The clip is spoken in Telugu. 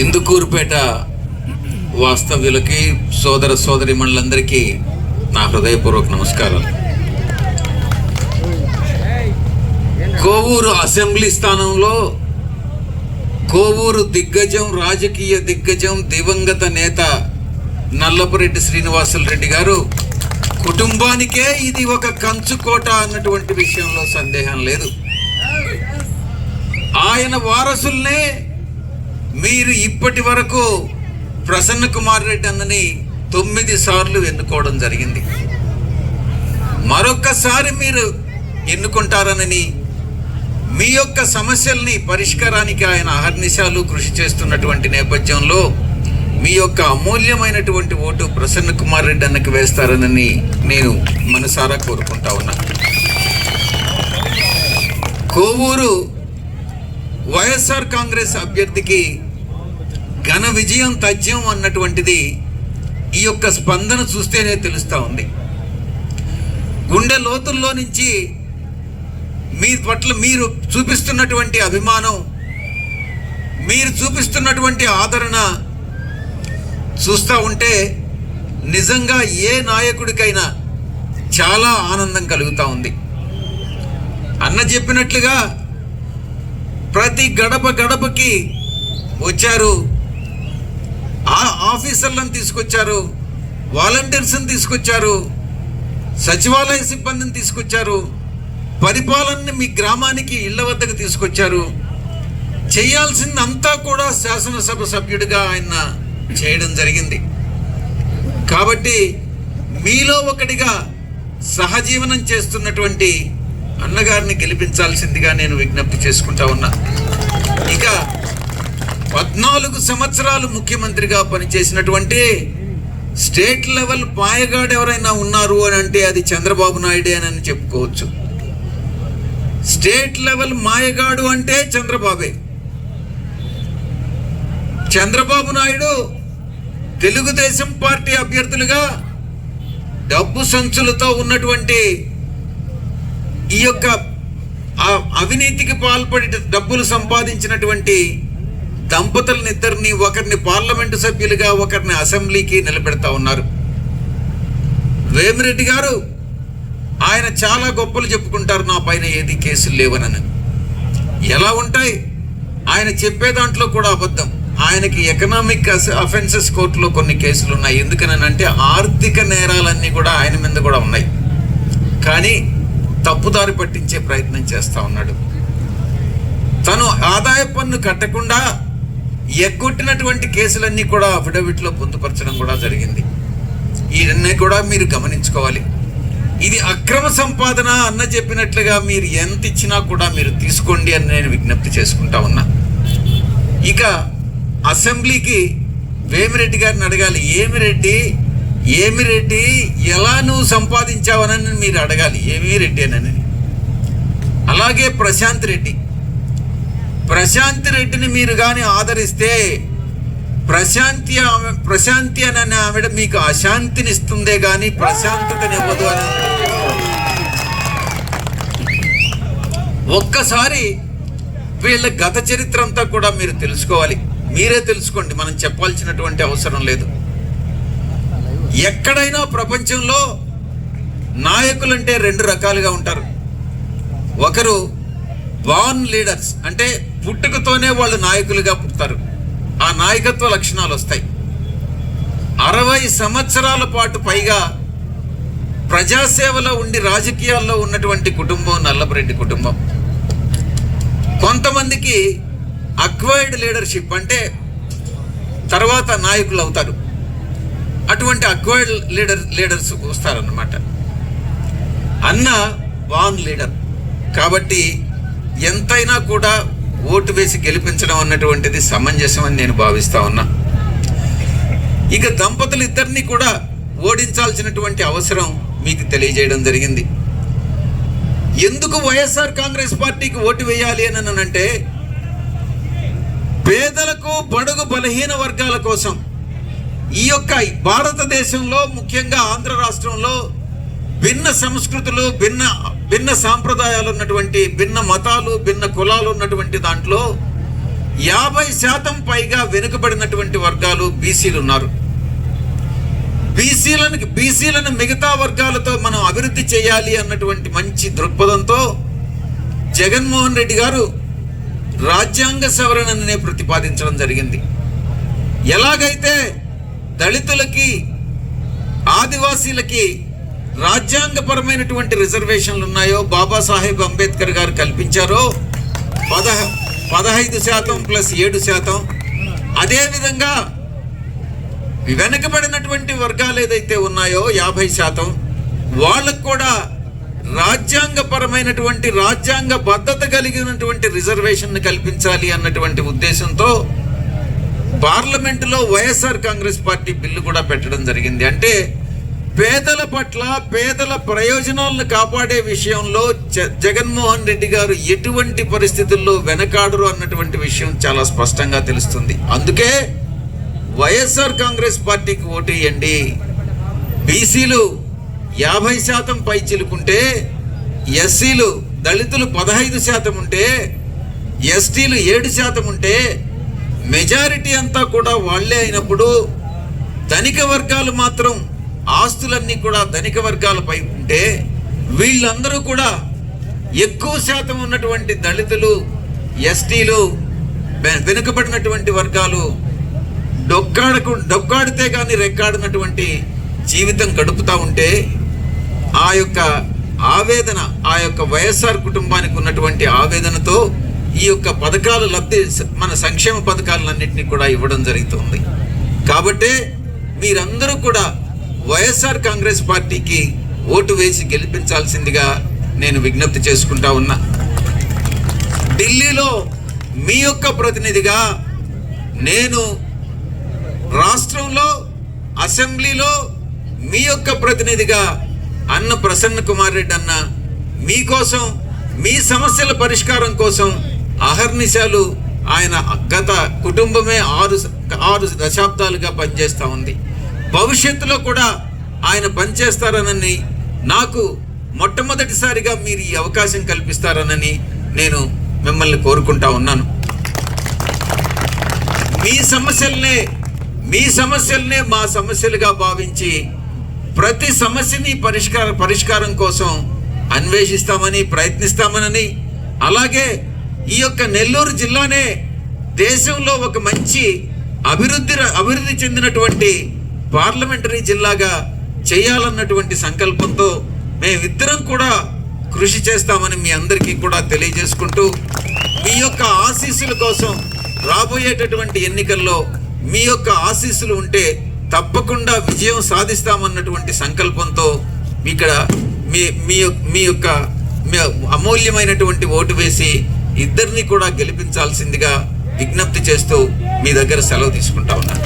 ఇందుకూరుపేట వాస్తవ్యులకి సోదర సోదరి మండలందరికీ నా హృదయపూర్వక నమస్కారాలు. కోవూరు అసెంబ్లీ స్థానంలో కోవూరు దిగ్గజం రాజకీయ దిగ్గజం దివంగత నేత నల్లపురెడ్డి శ్రీనివాసులు రెడ్డి గారు కుటుంబానికే ఇది ఒక కంచుకోట అన్నటువంటి విషయంలో సందేహం లేదు. ఆయన వారసుల్నే మీరు ఇప్పటి వరకు ప్రసన్న కుమార్ రెడ్డి అన్నని తొమ్మిది సార్లు ఎన్నుకోవడం జరిగింది. మరొక్కసారి మీరు ఎన్నుకుంటారనని మీ యొక్క సమస్యల్ని పరిష్కారానికి ఆయన అహర్నిశాలు కృషి చేస్తున్నటువంటి నేపథ్యంలో మీ యొక్క అమూల్యమైనటువంటి ఓటు ప్రసన్న కుమార్ రెడ్డి అన్నకు వేస్తారనని నేను మనసారా కోరుకుంటా ఉన్నా. కోవూరు వైఎస్ఆర్ కాంగ్రెస్ అభ్యర్థికి ఘన విజయం తథ్యం అన్నటువంటిది ఈ యొక్క స్పందన చూస్తేనే తెలుస్తూ ఉంది. గుండె లోతుల్లో నుంచి మీ పట్ల మీరు చూపిస్తున్నటువంటి అభిమానం మీరు చూపిస్తున్నటువంటి ఆదరణ చూస్తూ ఉంటే నిజంగా ఏ నాయకుడికైనా చాలా ఆనందం కలుగుతూ ఉంది. అన్న చెప్పినట్లుగా ప్రతి గడప గడపకి వచ్చారు ఆఫీసర్లను తీసుకొచ్చారు వాలంటీర్స్ని తీసుకొచ్చారు సచివాలయ సిబ్బందిని తీసుకొచ్చారు పరిపాలనని మీ గ్రామానికి ఇళ్ళ వద్దకు తీసుకొచ్చారు. చేయాల్సిందంతా కూడా శాసనసభ సభ్యుడిగా ఆయన చేయడం జరిగింది. కాబట్టి మీలో ఒకటిగా సహజీవనం చేస్తున్నటువంటి అన్నగారిని గెలిపించాల్సిందిగా నేను విజ్ఞప్తి చేసుకుంటా ఉన్నా. ఇక పద్నాలుగు సంవత్సరాలు ముఖ్యమంత్రిగా పనిచేసినటువంటి స్టేట్ లెవెల్ పాయగాడు ఎవరైనా ఉన్నారు అని అంటే అది చంద్రబాబు నాయుడే అని చెప్పుకోవచ్చు. స్టేట్ లెవెల్ మాయగాడు అంటే చంద్రబాబే. చంద్రబాబు నాయుడు తెలుగుదేశం పార్టీ అభ్యర్థులుగా డబ్బు సంచులతో ఉన్నటువంటి ఈ యొక్క అవినీతికి పాల్పడి డబ్బులు సంపాదించినటువంటి దంపతులనిద్దరిని ఒకరిని పార్లమెంటు సభ్యులుగా ఒకరిని అసెంబ్లీకి నిలబెడతా ఉన్నారు. వేమిరెడ్డి గారు ఆయన చాలా గొప్పలు చెప్పుకుంటారు నా పైన ఏది కేసులు లేవనని. ఎలా ఉంటాయి? ఆయన చెప్పే దాంట్లో కూడా అబద్ధం. ఆయనకి ఎకనామిక్ అఫెన్సెస్ కోర్టులో కొన్ని కేసులు ఉన్నాయి. ఎందుకనంటే ఆర్థిక నేరాలన్నీ కూడా ఆయన మీద కూడా ఉన్నాయి. కానీ తప్పుదారి పట్టించే ప్రయత్నం చేస్తూ ఉన్నాడు. తను ఆదాయ పన్ను కట్టకుండా ఎగ్గొట్టినటువంటి కేసులన్నీ కూడా అఫిడవిట్లో పొందుపరచడం కూడా జరిగింది. ఇవన్నీ కూడా మీరు గమనించుకోవాలి. ఇది అక్రమ సంపాదన అన్న చెప్పినట్లుగా మీరు ఎంత ఇచ్చినా కూడా మీరు తీసుకోండి అని నేను విజ్ఞప్తి చేసుకుంటా ఉన్నా. ఇక అసెంబ్లీకి వేమిరెడ్డి గారిని అడగాలి. ఏమి రెడ్డి ఏమి రెడ్డి ఎలా నువ్వు సంపాదించావనని మీరు అడగాలి. ఏమి రెడ్డి అని. అలాగే ప్రశాంత్ రెడ్డి. ప్రశాంత్ రెడ్డిని మీరు కానీ ఆదరిస్తే ప్రశాంతి ఆమె ప్రశాంతి అని ఆవిడ మీకు అశాంతిని ఇస్తుందే కానీ ప్రశాంతతనివ్వదు అని ఒక్కసారి వీళ్ళ గత చరిత్ర అంతా కూడా మీరు తెలుసుకోవాలి. మీరే తెలుసుకోండి. మనం చెప్పాల్సినటువంటి అవసరం లేదు. ఎక్కడైనా ప్రపంచంలో నాయకులంటే రెండు రకాలుగా ఉంటారు. ఒకరు బాన్ లీడర్స్ అంటే పుట్టుకతోనే వాళ్ళు నాయకులుగా పుడతారు. ఆ నాయకత్వ లక్షణాలు వస్తాయి. అరవై సంవత్సరాల పాటు పైగా ప్రజాసేవలో ఉండి రాజకీయాల్లో ఉన్నటువంటి కుటుంబం నల్లబరెడ్డి కుటుంబం. కొంతమందికి అక్వైర్డ్ లీడర్షిప్ అంటే తర్వాత నాయకులు అవుతారు. అటువంటి అక్వైర్డ్ లీడర్ లీడర్స్ వస్తారన్నమాట. అన్న వాన్ లీడర్ కాబట్టి ఎంతైనా కూడా ఓటు వేసి గెలిపించడం అన్నటువంటిది సమంజసం అని నేను భావిస్తా ఉన్నా. ఇక దంపతులు ఇద్దరిని కూడా ఓడించాల్సినటువంటి అవసరం మీకు తెలియజేయడం జరిగింది. ఎందుకు వైఎస్ఆర్ కాంగ్రెస్ పార్టీకి ఓటు వేయాలి అని అంటే పేదలకు బడుగు బలహీన వర్గాల కోసం ఈ యొక్క భారతదేశంలో ముఖ్యంగా ఆంధ్ర రాష్ట్రంలో భిన్న సంస్కృతులు భిన్న భిన్న సాంప్రదాయాలు ఉన్నటువంటి భిన్న మతాలు భిన్న కులాలు ఉన్నటువంటి దాంట్లో యాభై శాతం పైగా వెనుకబడినటువంటి వర్గాలు బీసీలు ఉన్నారు. బీసీలను బీసీలను మిగతా వర్గాలతో మనం అభివృద్ధి చేయాలి అన్నటువంటి మంచి దృక్పథంతో జగన్మోహన్ రెడ్డి గారు రాజ్యాంగ సవరణనే ప్రతిపాదించడం జరిగింది. ఎలాగైతే దళితులకి ఆదివాసీలకి రాజ్యాంగపరమైనటువంటి రిజర్వేషన్లు ఉన్నాయో బాబాసాహెబ్ అంబేద్కర్ గారు కల్పించారో పదహ పదహైదు శాతం ప్లస్ ఏడు శాతం. అదేవిధంగా వెనకబడినటువంటి వర్గాలు ఏదైతే ఉన్నాయో యాభై శాతం వాళ్ళకు కూడా రాజ్యాంగపరమైనటువంటి రాజ్యాంగ భద్రత కలిగినటువంటి రిజర్వేషన్ కల్పించాలి అన్నటువంటి ఉద్దేశంతో పార్లమెంటులో వైఎస్ఆర్ కాంగ్రెస్ పార్టీ బిల్లు కూడా పెట్టడం జరిగింది. అంటే పేదల పట్ల పేదల ప్రయోజనాలను కాపాడే విషయంలో జ- జగన్మోహన్ రెడ్డి గారు ఎటువంటి పరిస్థితుల్లో వెనకాడరు అన్నటువంటి విషయం చాలా స్పష్టంగా తెలుస్తుంది. అందుకే వైఎస్ఆర్ కాంగ్రెస్ పార్టీకి ఓటేయండి. బీసీలు యాభై శాతం పై చిలుకుంటే ఎస్సీలు దళితులు పదహైదు శాతం ఉంటే ఎస్టీలు ఏడు శాతం ఉంటే మెజారిటీ అంతా కూడా వాళ్ళే అయినప్పుడు ధనిక వర్గాలు మాత్రం ఆస్తులన్నీ కూడా ధనిక వర్గాలపై ఉంటే వీళ్ళందరూ కూడా ఎక్కువ శాతం ఉన్నటువంటి దళితులు ఎస్టీలు వెనుకబడినటువంటి వర్గాలు డొక్కాడకు డొక్కాడితే కానీ రెక్కాడినటువంటి జీవితం గడుపుతూ ఉంటే ఆ యొక్క ఆవేదన ఆ యొక్క వైఎస్ఆర్ కుటుంబానికి ఉన్నటువంటి ఆవేదనతో ఈ యొక్క పథకాలు లబ్ధి మన సంక్షేమ పథకాలన్నింటినీ కూడా ఇవ్వడం జరుగుతుంది. కాబట్టే మీరందరూ కూడా వైఎస్ఆర్ కాంగ్రెస్ పార్టీకి ఓటు వేసి గెలిపించాల్సిందిగా నేను విజ్ఞప్తి చేసుకుంటా ఉన్నా. ఢిల్లీలో మీ యొక్క ప్రతినిధిగా నేను రాష్ట్రంలో అసెంబ్లీలో మీ యొక్క ప్రతినిధిగా అన్న ప్రసన్న కుమార్ రెడ్డి అన్న మీకోసం మీ సమస్యల పరిష్కారం కోసం అహర్నిశాలు ఆయన గత కుటుంబమే ఆరు ఆరు దశాబ్దాలుగా పనిచేస్తూ ఉంది. భవిష్యత్తులో కూడా ఆయన పనిచేస్తారనని నాకు మొట్టమొదటిసారిగా మీరు ఈ అవకాశం కల్పిస్తారనని నేను మిమ్మల్ని కోరుకుంటా ఉన్నాను. మీ సమస్యలనే మీ సమస్యలనే మా సమస్యలుగా భావించి ప్రతి సమస్యని పరిష్కార పరిష్కారం కోసం అన్వేషిస్తామని ప్రయత్నిస్తామనని అలాగే ఈ యొక్క నెల్లూరు జిల్లానే దేశంలో ఒక మంచి అభివృద్ధి అభివృద్ధి చెందినటువంటి పార్లమెంటరీ జిల్లాగా చేయాలన్నటువంటి సంకల్పంతో మేమిద్దరం కూడా కృషి చేస్తామని మీ అందరికీ కూడా తెలియజేసుకుంటూ మీ యొక్క ఆశీస్సుల కోసం రాబోయేటటువంటి ఎన్నికల్లో మీ యొక్క ఆశీస్సులు ఉంటే తప్పకుండా విజయం సాధిస్తామన్నటువంటి సంకల్పంతో ఇక్కడ మీ మీ మీ యొక్క మీ అమూల్యమైనటువంటి ఓటు వేసి ఇద్దరిని కూడా గెలిపించాల్సిందిగా విజ్ఞప్తి చేస్తూ మీ దగ్గర సెలవు తీసుకుంటా ఉన్నాను.